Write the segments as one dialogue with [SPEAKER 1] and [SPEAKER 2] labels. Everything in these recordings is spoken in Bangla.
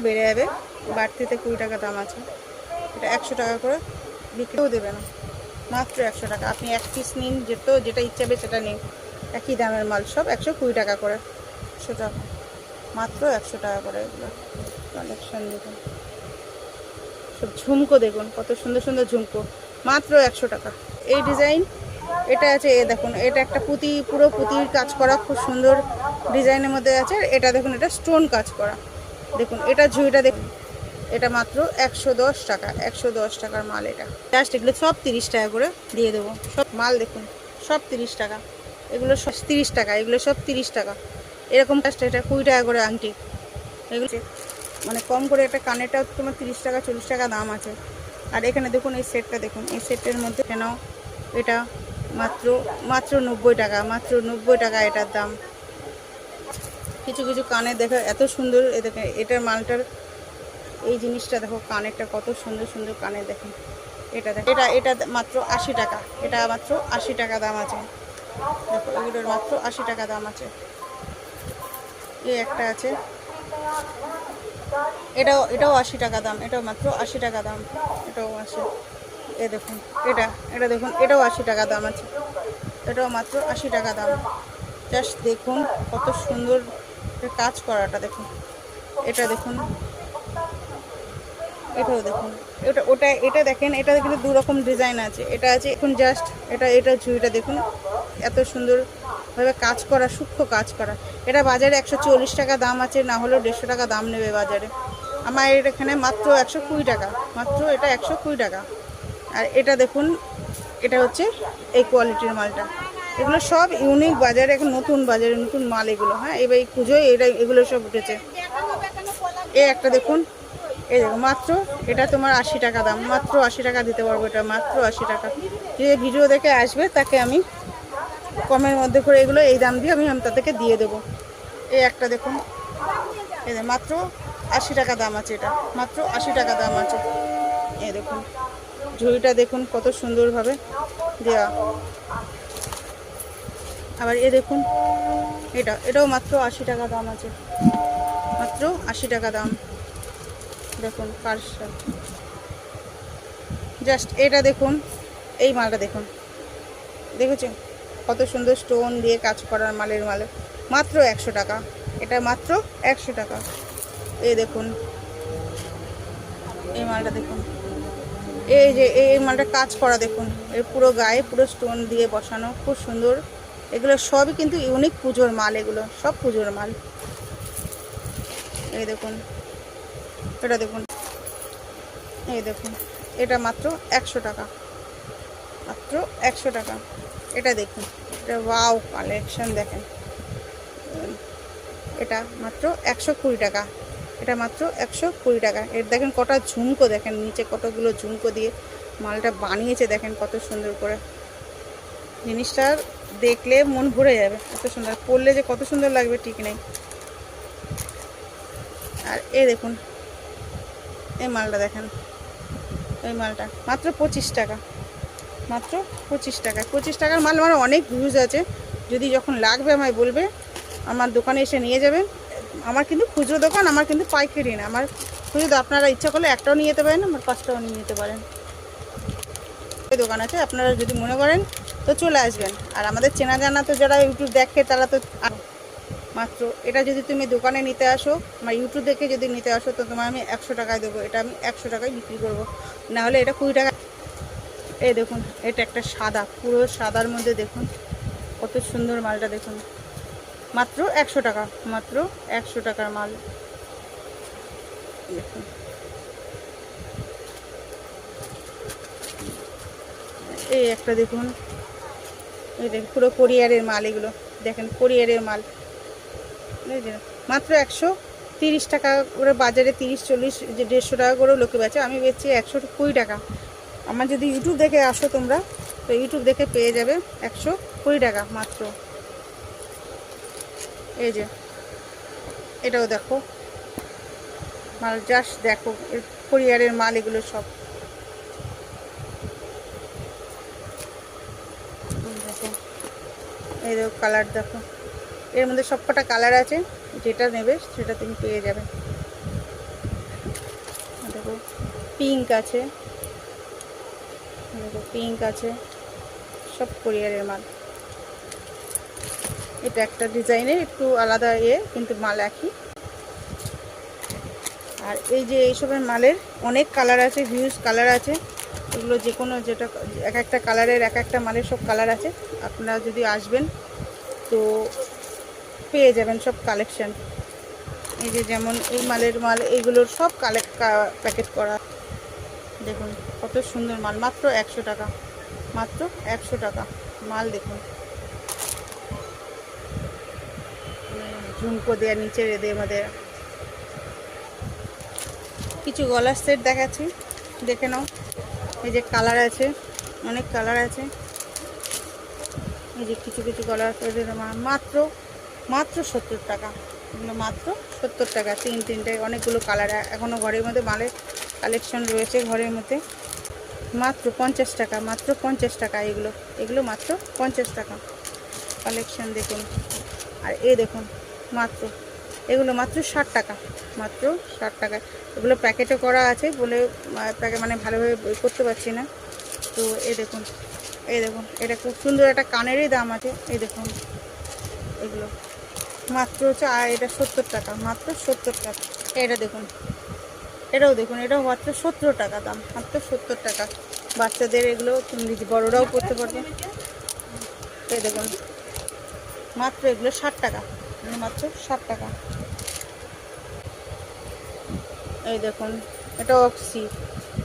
[SPEAKER 1] বেড়ে যাবে, বাড়তিতে কুড়ি টাকা দাম আছে। এটা একশো টাকা করে বিক্রিও দেবে না। মাত্র একশো টাকা। আপনি এক পিস নিন, যেত যেটা ইচ্ছা হবে সেটা নিন। একই দামের মাল সব একশো কুড়ি টাকা করে। একশো টাকা মাত্র একশো টাকা করে এগুলো। কালেকশন দেখুন। সব ঝুমকো দেখুন, কত সুন্দর সুন্দর ঝুমকো। মাত্র একশো টাকা। এই ডিজাইন, এটা আছে, এ দেখুন, এটা একটা পুঁতি, পুরো পুঁতির কাজ করা খুব সুন্দর ডিজাইনের মধ্যে আছে। এটা দেখুন, এটা স্টোন কাজ করা। দেখুন, এটা ঝুড়িটা দেখুন এটা মাত্র একশো দশ টাকা, একশো দশ টাকার মাল এটা। জাস্ট এগুলো সব তিরিশ টাকা করে দিয়ে দেবো। সব মাল দেখুন, সব তিরিশ টাকা। এগুলো সব তিরিশ টাকা, এগুলো সব তিরিশ টাকা। এরকম জাস্ট এটা কুড়ি টাকা করে আংটি। এগুলো মানে কম করে একটা কানেরটাও তোমার তিরিশ টাকা, চল্লিশ টাকা দাম আছে। আর এখানে দেখুন, এই সেটটা দেখুন, এই সেটের মধ্যে কেন এটা মাত্র মাত্র নব্বই টাকা, মাত্র নব্বই টাকা এটার দাম। কিছু কিছু কানে দেখো এত সুন্দর দেখে, এটার মালটার এই জিনিসটা দেখো, কানেরটা কত সুন্দর সুন্দর কানে দেখেন এটা দেখো, এটা এটা মাত্র আশি টাকা, এটা মাত্র আশি টাকা দাম আছে। দেখো, এগুলোর মাত্র আশি টাকা দাম আছে। এই একটা আছে। এটাও এটাও আশি টাকা দাম, এটাও মাত্র আশি টাকা দাম, এটাও আছে। এ দেখুন, এটা এটা দেখুন, এটাও আশি টাকা দাম আছে। এটাও মাত্র আশি টাকা দাম। জাস্ট দেখুন কত সুন্দর কাজ করাটা দেখুন। এটা দেখুন। এটাও দেখুন। এটা ওটা, এটা দেখেন, এটা কিন্তু দু রকম ডিজাইন আছে। এটা আছে, এখন জাস্ট এটা এটা ঝুড়িটা দেখুন। এত সুন্দরভাবে কাজ করা, সূক্ষ্ম কাজ করা। এটা বাজারে একশো চল্লিশ টাকা দাম আছে, না হলেও দেড়শো টাকা দাম নেবে বাজারে। আমার এখানে মাত্র একশো কুড়ি টাকা, মাত্র এটা একশো কুড়ি টাকা। আর এটা দেখুন, এটা হচ্ছে এই কোয়ালিটির মালটা। এগুলো সব ইউনিক বাজারে, এখন নতুন বাজারে, নতুন মাল এগুলো হ্যাঁ? এবার এই পুজোয় এটা এগুলো সব উঠেছে। এ একটা দেখুন, এই দেখো মাত্র, এটা তোমার আশি টাকা দাম, মাত্র আশি টাকা দিতে পারব এটা, মাত্র আশি টাকা। যে ভিডিও দেখে আসবে, তাকে আমি কমের মধ্যে করে এগুলো, এই দাম দিয়ে আমি তাদেরকে দিয়ে দেবো। এই একটা দেখুন, এই মাত্র আশি টাকা দাম আছে এটা, মাত্র আশি টাকা দাম আছে। এই দেখুন, ঝুড়িটা দেখুন, কত সুন্দরভাবে দেওয়া আবার এ দেখুন, এটা, এটাও মাত্র আশি টাকা দাম আছে। মাত্র আশি টাকা দাম। দেখুন পার্সটা জাস্ট এটা দেখুন, এই মালটা দেখুন। দেখেছেন? কত সুন্দর স্টোন দিয়ে কাজ করার মালের মালে। মাত্র একশো টাকা। এটা মাত্র একশো টাকা। এই দেখুন। এই মালটা দেখুন। এই যে, এই মালটা কাজ করা দেখুন। এর পুরো গায়ে পুরো স্টোন দিয়ে বসানো। খুব সুন্দর। এগুলো সবই কিন্তু ইউনিক পুজোর মাল, এগুলো সব পুজোর মাল। এই দেখুন, এটা দেখুন, এই দেখুন, এটা মাত্র একশো টাকা, মাত্র একশো টাকা। এটা দেখুন, এটা ওয়াও কালেকশন দেখেন। এটা মাত্র একশো কুড়ি টাকা, এটা মাত্র একশো কুড়ি টাকা। এর দেখেন কটা ঝুমকো দেখেন, নিচে কতগুলো ঝুমকো দিয়ে মালটা বানিয়েছে দেখেন কত সুন্দর করে। জিনিসটার দেখলে মন ভরে যাবে, এত সুন্দর। পরলে যে কত সুন্দর লাগবে, ঠিক নেই। আর এ দেখুন, এই মালটা দেখেন। এই মালটা, মাত্র পঁচিশ টাকা। মাত্র পঁচিশ টাকা পঁচিশ টাকার মাল আমার অনেক ভিউজ আছে। যদি যখন লাগবে আমায় বলবে, আমার দোকানে এসে নিয়ে যাবেন আমার কিন্তু খুচরো দোকান, আমার কিন্তু পাইকারি না। আমার খুচরো আপনারা ইচ্ছা করলে একটাও নিয়ে যেতে পারেন আমার পাঁচটাও নিয়ে যেতে পারেন। দোকান আছে, আপনারা যদি মনে করেন তো চলে আসবেন। আর আমাদের চেনা জানা তো যারা ইউটিউব দেখে, তারা তো মাত্র এটা যদি তুমি দোকানে নিতে আসো, আমার ইউটিউব দেখে যদি নিতে আসো, তো তোমার আমি একশো টাকায় দেবো। এটা আমি একশো টাকায় বিক্রি করব। না হলে এটা কুড়ি টাকা এই দেখুন, এটা একটা সাদা, পুরো সাদার মধ্যে দেখুন, কত সুন্দর মালটা দেখুন। মাত্র একশো টাকা, মাত্র একশো টাকার মাল। দেখুন। এই একটা দেখুন দেখুন, পুরো কোরিয়ারের মাল এগুলো। দেখেন, কোরিয়ারের মাল। মাত্র একশো তিরিশ টাকা করে বাজারে তিরিশ, চল্লিশ যে দেড়শো টাকা করেও লোকে বেচে। আমি বেচছি একশো কুড়ি টাকা। আমার যদি ইউটিউব দেখে আসো তোমরা, তো ইউটিউব দেখে পেয়ে যাবে একশো কুড়ি টাকা মাত্র। এই যে, এটাও দেখো। মাল জাস্ট দেখো কোরিয়ারের মাল এগুলো সব এই দেখো এই দেখো কালার দেখো। এর মধ্যে সব কটা কালার আছে, যেটা নেবে সেটা তুমি পেয়ে যাবে। দেখো পিঙ্ক আছে। দেখো পিঙ্ক আছে। সব কোরিয়ারের মাল। এটা একটা ডিজাইনের একটু আলাদা ইয়ে কিন্তু মাল একই। আর এই যে এইসবের মালের অনেক কালার আছে হিউজ কালার আছে। এগুলো যে কোনো যেটা এক একটা কালারের, এক একটা মালের সব কালার আছে। আপনারা যদি আসবেন, তো পেয়ে যাবেন সব কালেকশন এই যে যেমন এই মালের মাল, এইগুলোর সব কালেক্ট প্যাকেট করা। দেখুন, কত সুন্দর মাল। মাত্র একশো টাকা। মাত্র একশো টাকা। মাল দেখুন। ঝুমকো দেওয়া নিচের এদের মধ্যে কিছু গলার সেট দেখাচ্ছি। দেখে নাও। এই যে কালার আছে, অনেক কালার আছে। এই যে কিছু কিছু কালার মাত্র মাত্র সত্তর টাকা। এগুলো মাত্র সত্তর টাকা, তিন তিনটে অনেকগুলো কালার এখনও ঘরের মধ্যে মালের কালেকশন রয়েছে ঘরের মধ্যে। মাত্র পঞ্চাশ টাকা, মাত্র পঞ্চাশ টাকা এগুলো এগুলো মাত্র পঞ্চাশ টাকা। কালেকশন দেখুন। আর এ দেখুন, মাত্র এগুলো মাত্র ষাট টাকা, মাত্র ষাট টাকা। এগুলো প্যাকেটে করা আছে বলে প্যাকে মানে ভালোভাবে করতে পারছি না। তো এই দেখুন এই দেখুন, এটা খুব সুন্দর একটা কানেরই দাম আছে। এই দেখুন, এগুলো মাত্র হচ্ছে এটা সত্তর টাকা, মাত্র সত্তর টাকা। এটা দেখুন, এটাও দেখুন, এটাও মাত্র সত্তর টাকা দাম, মাত্র সত্তর টাকা। বাচ্চাদের এগুলো বড়রাও করতে পারবে। এই দেখুন, মাত্র এগুলো ষাট টাকা। মাত্র ষাট টাকা। এই দেখুন, এটা অক্সি,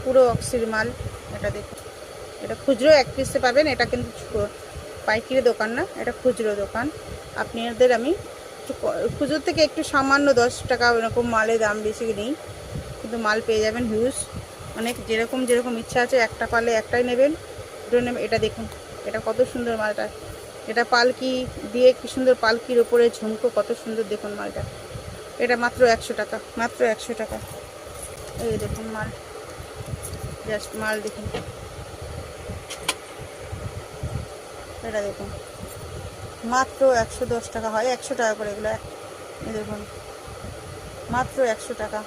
[SPEAKER 1] পুরো অক্সির মাল, এটা দেখুন। এটা খুচরো এক পিসে পাবেন, এটা কিন্তু পাইকারি দোকান না, এটা খুচরো দোকান। আপনাদের আমি খুচরো থেকে একটু সামান্য দশ টাকা এরকম মালের দাম বেশি নেই, কিন্তু মাল পেয়ে যাবেন হিউজ অনেক যেরকম যেরকম ইচ্ছা আছে, একটা পালে একটাই নেবেন নেবেন, এটা দেখুন, এটা কত সুন্দর মালটা। এটা পালকি দিয়ে কি সুন্দর পালকির ওপরে ঝুমকো, কত সুন্দর দেখুন মালটা। এটা মাত্র একশো টাকা, মাত্র একশো টাকা। এই দেখুন মাল। জাস্ট মাল দেখুন। এটা দেখুন। মাত্র একশো দশ টাকা হয়, একশো টাকা করে এগুলো। দেখুন। মাত্র একশো টাকা।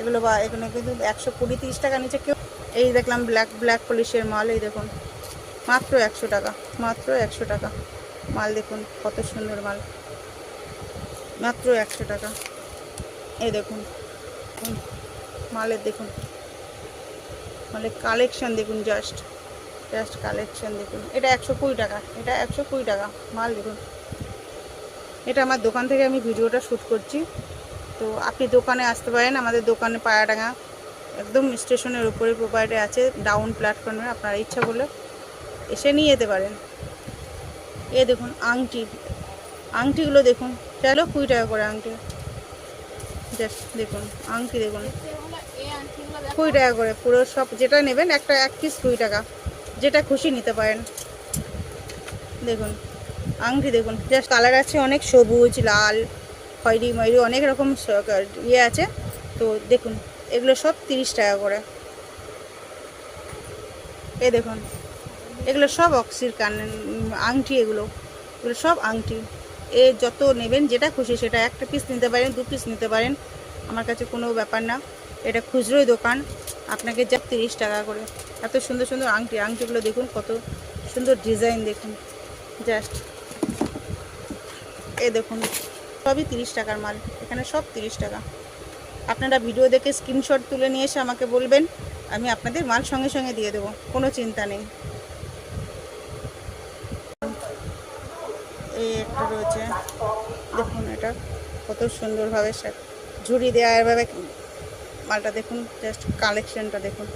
[SPEAKER 1] এগুলো বা এগুলো কিন্তু একশো কুড়ি তিরিশ টাকা নিচে কেউ এই দেখলাম ব্ল্যাক ব্ল্যাক পলিশের মাল, এই দেখুন। মাত্র একশো টাকা, মাত্র একশো টাকা। মাল দেখুন, কত সুন্দর মাল। মাত্র একশো টাকা। এই দেখুন মালের দেখুন। মালের কালেকশন দেখুন জাস্ট জাস্ট কালেকশন দেখুন। এটা একশো কুড়ি টাকা, এটা একশো কুড়ি টাকা, মাল দেখুন। এটা আমার দোকান থেকে আমি ভিডিওটা শ্যুট করছি। তো আপনি দোকানে আসতে পারেন, আমাদের দোকানে পায়াডাঙ্গা, একদম স্টেশনের উপরে প্রোভাইডে আছে ডাউন প্ল্যাটফর্মে আপনারা ইচ্ছা করলে। এসে নিয়ে যেতে পারেন। এ দেখুন আংটি। আংটিগুলো দেখুন। চলো কুড়ি টাকা করে আংটি। দেখুন আংটি দেখুন। কুড়ি টাকা করে পুরো সব যেটা নেবেন একটা এক পিস কুড়ি টাকা। যেটা খুশি নিতে পারেন। দেখুন, আংটি দেখুন। জাস্ট কালার আছে অনেক সবুজ, লাল, খয়রি ময়ূরি, অনেক রকম ইয়ে আছে। তো দেখুন, এগুলো সব তিরিশ টাকা করে। এ দেখুন। এগুলো সব অক্সির কান আংটি এগুলো এগুলো সব আংটি। এ যত নেবেন, যেটা খুশি সেটা একটা পিস নিতে পারেন, দু পিস নিতে পারেন। আমার কাছে কোনো ব্যাপার না। এটা খুচরোই দোকান। আপনাকে যা তিরিশ টাকা করে। এত সুন্দর সুন্দর আংটি, আংটিগুলো দেখুন, কত সুন্দর ডিজাইন দেখুন। জাস্ট। এ দেখুন, সবই তিরিশ টাকার মাল। এখানে সব তিরিশ টাকা। আপনারা ভিডিও দেখে স্ক্রিনশট তুলে নিয়ে এসে আমাকে বলবেন, আমি আপনাদের মাল সঙ্গে সঙ্গে দিয়ে দেবো। কোনো চিন্তা নেই। এই একটা রয়েছে। দেখুন এটা কত সুন্দরভাবে ঝুড়ি দেওয়া এভাবে মালটা দেখুন জাস্ট কালেকশনটা দেখুন।